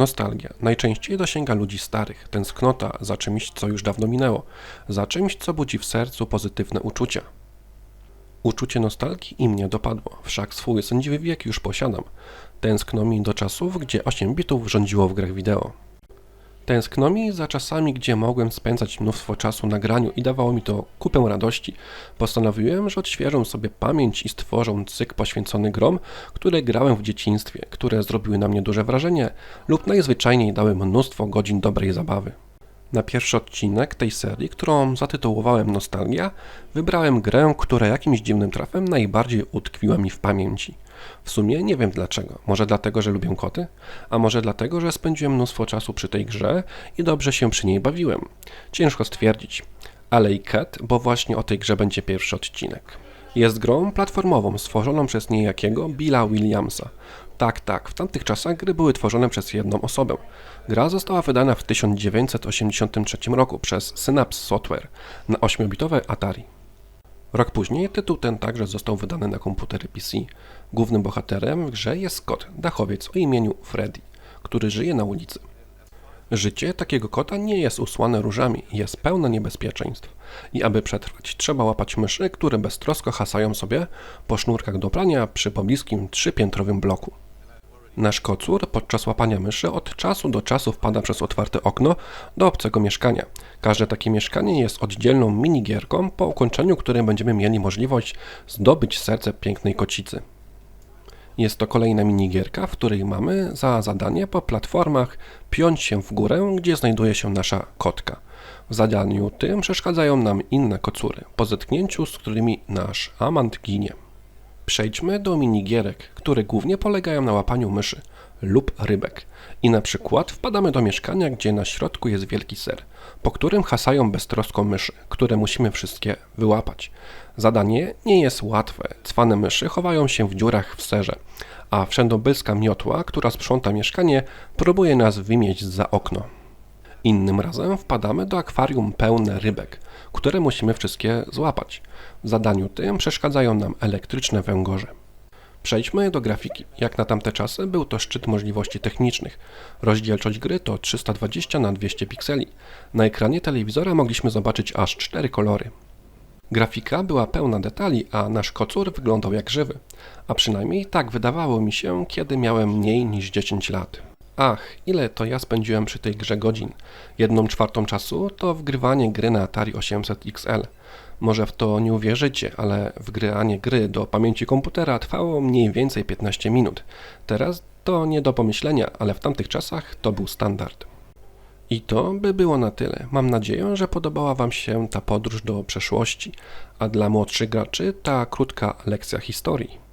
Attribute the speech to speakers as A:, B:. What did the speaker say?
A: Nostalgia najczęściej dosięga ludzi starych, tęsknota za czymś, co już dawno minęło, za czymś, co budzi w sercu pozytywne uczucia. Uczucie nostalgii i mnie dopadło, wszak swój sędziwy wiek już posiadam. Tęskno mi do czasów, gdzie 8 bitów rządziło w grach wideo. Tęskno mi za czasami, gdzie mogłem spędzać mnóstwo czasu na graniu i dawało mi to kupę radości. Postanowiłem, że odświeżę sobie pamięć i stworzę cykl poświęcony grom, które grałem w dzieciństwie, które zrobiły na mnie duże wrażenie lub najzwyczajniej dały mnóstwo godzin dobrej zabawy. Na pierwszy odcinek tej serii, którą zatytułowałem Nostalgia, wybrałem grę, która jakimś dziwnym trafem najbardziej utkwiła mi w pamięci. W sumie nie wiem dlaczego. Może dlatego, że lubię koty? A może dlatego, że spędziłem mnóstwo czasu przy tej grze i dobrze się przy niej bawiłem? Ciężko stwierdzić. Ale i Cat, bo właśnie o tej grze będzie pierwszy odcinek. Jest grą platformową stworzoną przez niejakiego Billa Williamsa. Tak, tak, w tamtych czasach gry były tworzone przez jedną osobę. Gra została wydana w 1983 roku przez Synapse Software na 8-bitowe Atari. Rok później tytuł ten także został wydany na komputery PC. Głównym bohaterem w grze jest kot, dachowiec o imieniu Freddy, który żyje na ulicy. Życie takiego kota nie jest usłane różami, jest pełne niebezpieczeństw. I aby przetrwać, trzeba łapać myszy, które beztrosko hasają sobie po sznurkach do prania przy pobliskim trzypiętrowym bloku. Nasz kocur podczas łapania myszy od czasu do czasu wpada przez otwarte okno do obcego mieszkania. Każde takie mieszkanie jest oddzielną minigierką, po ukończeniu której będziemy mieli możliwość zdobyć serce pięknej kocicy. Jest to kolejna minigierka, w której mamy za zadanie po platformach piąć się w górę, gdzie znajduje się nasza kotka. W zadaniu tym przeszkadzają nam inne kocury, po zetknięciu z którymi nasz amant ginie. Przejdźmy do minigierek, które głównie polegają na łapaniu myszy lub rybek. I na przykład wpadamy do mieszkania, gdzie na środku jest wielki ser, po którym hasają beztrosko myszy, które musimy wszystkie wyłapać. Zadanie nie jest łatwe. Cwane myszy chowają się w dziurach w serze, a wszędobylska miotła, która sprząta mieszkanie, próbuje nas wymieć za okno. Innym razem wpadamy do akwarium pełne rybek, które musimy wszystkie złapać. W zadaniu tym przeszkadzają nam elektryczne węgorze. Przejdźmy do grafiki. Jak na tamte czasy był to szczyt możliwości technicznych. Rozdzielczość gry to 320 na 200 pikseli. Na ekranie telewizora mogliśmy zobaczyć aż 4 kolory. Grafika była pełna detali, a nasz kocur wyglądał jak żywy. A przynajmniej tak wydawało mi się, kiedy miałem mniej niż 10 lat. Ach, ile to ja spędziłem przy tej grze godzin. Jedną czwartą czasu to wgrywanie gry na Atari 800 XL. Może w to nie uwierzycie, ale wgrywanie gry do pamięci komputera trwało mniej więcej 15 minut. Teraz to nie do pomyślenia, ale w tamtych czasach to był standard. I to by było na tyle. Mam nadzieję, że podobała Wam się ta podróż do przeszłości, a dla młodszych graczy ta krótka lekcja historii.